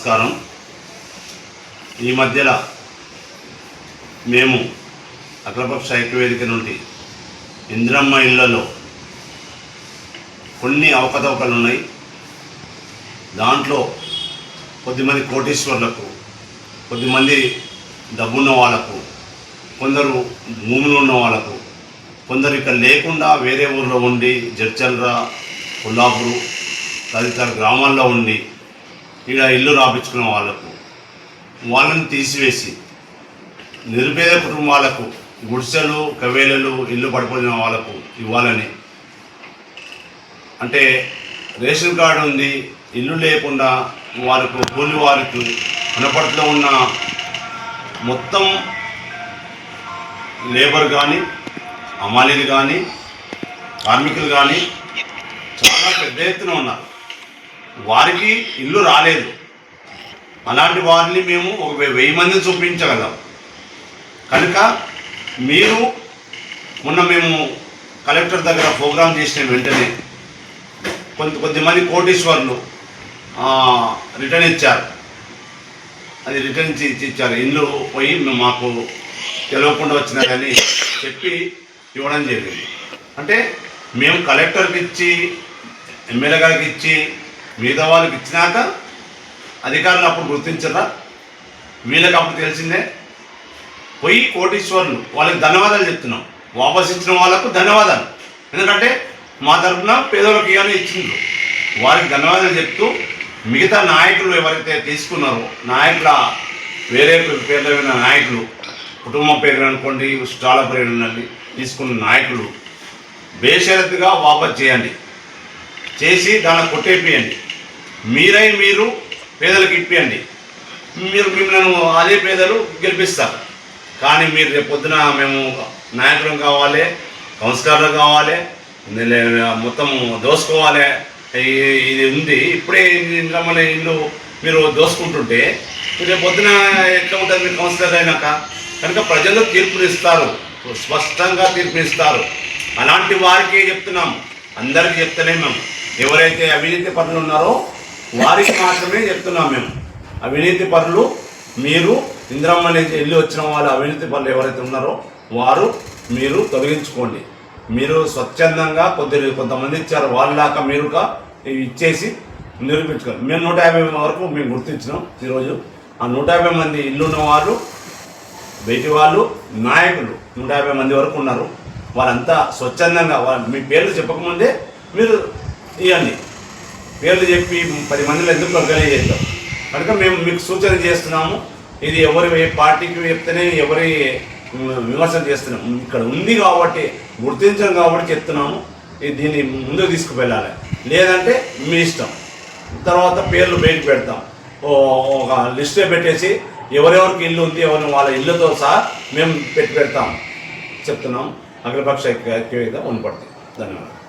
నమస్కారం. ఈ మధ్యలో మేము అఖిలపక్ష ఐక్యవేదిక నుండి ఇంద్రమ్మ ఇళ్ళలో కొన్ని అవకతవకలు ఉన్నాయి. దాంట్లో కొద్దిమంది కోటీశ్వర్లకు కొద్దిమంది డబ్బున్న వాళ్ళకు కొందరు భూములు ఉన్న వాళ్ళకు కొందరు ఇక్కడ లేకుండా వేరే ఊర్లో ఉండి జడ్చల్రా కొల్లాపూరు తదితర గ్రామాల్లో ఉండి ఇక్కడ ఇల్లు రాపించుకున్న వాళ్ళకు వాళ్ళని తీసివేసి నిరుపేద కుటుంబాలకు గుడిసెలు కవేలలు ఇల్లు పడిపోయిన వాళ్ళకు ఇవ్వాలని. అంటే రేషన్ కార్డు ఉంది ఇల్లు లేకుండా వాళ్ళకు కూలి వారికి అనపట్లో ఉన్న మొత్తం లేబర్ కానీ అమాలీలు కానీ కార్మికులు కానీ చాలా పెద్ద ఎత్తున ఉన్నారు. వారికి ఇల్లు రాలేదు. అలాంటి వారిని మేము ఒక వెయ్యి మందిని చూపించగలం. కనుక మీరు మొన్న మేము కలెక్టర్ దగ్గర ప్రోగ్రాం చేసిన వెంటనే కొంత కొద్దిమంది కోటీశ్వర్లు రిటర్న్ ఇచ్చారు. అది రిటర్న్ ఇచ్చి ఇచ్చారు. ఇల్లు పోయి మాకు తెలియకుండా కానీ చెప్పి ఇవ్వడం జరిగింది. అంటే మేము కలెక్టర్కి ఇచ్చి ఎమ్మెల్యే గారికి ఇచ్చి మిగతా వాళ్ళకి ఇచ్చినాక అధికారులు అప్పుడు గుర్తించరా? వీళ్ళకి అప్పుడు తెలిసిందే. పోయి కోటీశ్వరులు వాళ్ళకి ధన్యవాదాలు చెప్తున్నాం. వాపస్ ఇచ్చిన వాళ్ళకు ధన్యవాదాలు. ఎందుకంటే మా తరఫున పేదలకు ఇవన్నీ ఇచ్చిండ్రు. వారికి ధన్యవాదాలు చెప్తూ మిగతా నాయకులు ఎవరైతే తీసుకున్నారో నాయకుల వేరే పేర్ల నాయకులు కుటుంబ పేరు అనుకోండి స్టాల పేరు తీసుకున్న నాయకులు బేషరతుగా వాపస్ చేయండి. చేసి దాన్ని కొట్టేపియండి. మీరై మీరు పేదలకు ఇప్పియండి. మీరు మిమ్మల్ని అదే పేదలు గెలిపిస్తారు. కానీ మీరు రేపు పొద్దున మేము నాయకులం కావాలి కౌన్సిలర్లు కావాలి మొత్తం దోసుకోవాలి. ఇది ఉంది. ఇప్పుడే ఇంద్రమ్మల ఇల్లు మీరు దోసుకుంటుంటే రేపు పొద్దున ఎట్లా ఉంటుంది మీరు కౌన్సిలర్ అయినాక? కనుక ప్రజలు తీర్పునిస్తారు స్పష్టంగా తీర్పునిస్తారు అలాంటి వారికి చెప్తున్నాం. అందరికీ చెప్తలేం మేము. ఎవరైతే అవినీతి పనులు ఉన్నారో వారికి మాత్రమే చెప్తున్నాం మేము. అవినీతి పనులు మీరు ఇందిరమ్మ నుంచి వెళ్ళి వచ్చిన వాళ్ళు అవినీతి పనులు ఎవరైతే ఉన్నారో వారు మీరు తొలగించుకోండి. మీరు స్వచ్ఛందంగా కొద్ది కొంతమంది ఇచ్చారు వాళ్ళలాగా మీరుగా ఇచ్చేసి నిరూపించుకోండి. మేము నూట యాభై వరకు మేము గుర్తించినాం ఈరోజు. ఆ నూట యాభై మంది ఇల్లున్న వాళ్ళు బయటి వాళ్ళు నాయకులు నూట యాభై మంది వరకు ఉన్నారు. వాళ్ళంతా స్వచ్ఛందంగా వాళ్ళ మీ పేర్లు చెప్పకముందే మీరు ఇవ్వండి పేర్లు చెప్పి పది మందిలో ఎందుకు అర్గనై చేద్దాం కనుక మేము మీకు సూచన చేస్తున్నాము. ఇది ఎవరి ఏ పార్టీకి చెప్తేనే ఎవరి విమర్శలు విమర్శన చేస్తున్నాం. ఇక్కడ ఉంది కాబట్టి గుర్తించడం కాబట్టి చెప్తున్నాము. ఇది దీన్ని ముందుకు తీసుకువెళ్ళాలి. లేదంటే మీ ఇష్టం. తర్వాత పేర్లు బయట పెడతాం. ఓ ఒక లిస్టే పెట్టేసి ఎవరెవరికి ఇల్లు ఉంది ఎవరిని వాళ్ళ ఇల్లుతో సహా మేము పెట్టి పెడతాం. చెప్తున్నాం. అగ్రపక్ష ఐక్యత ఉండబడుతుంది ధన్యవాదాలు.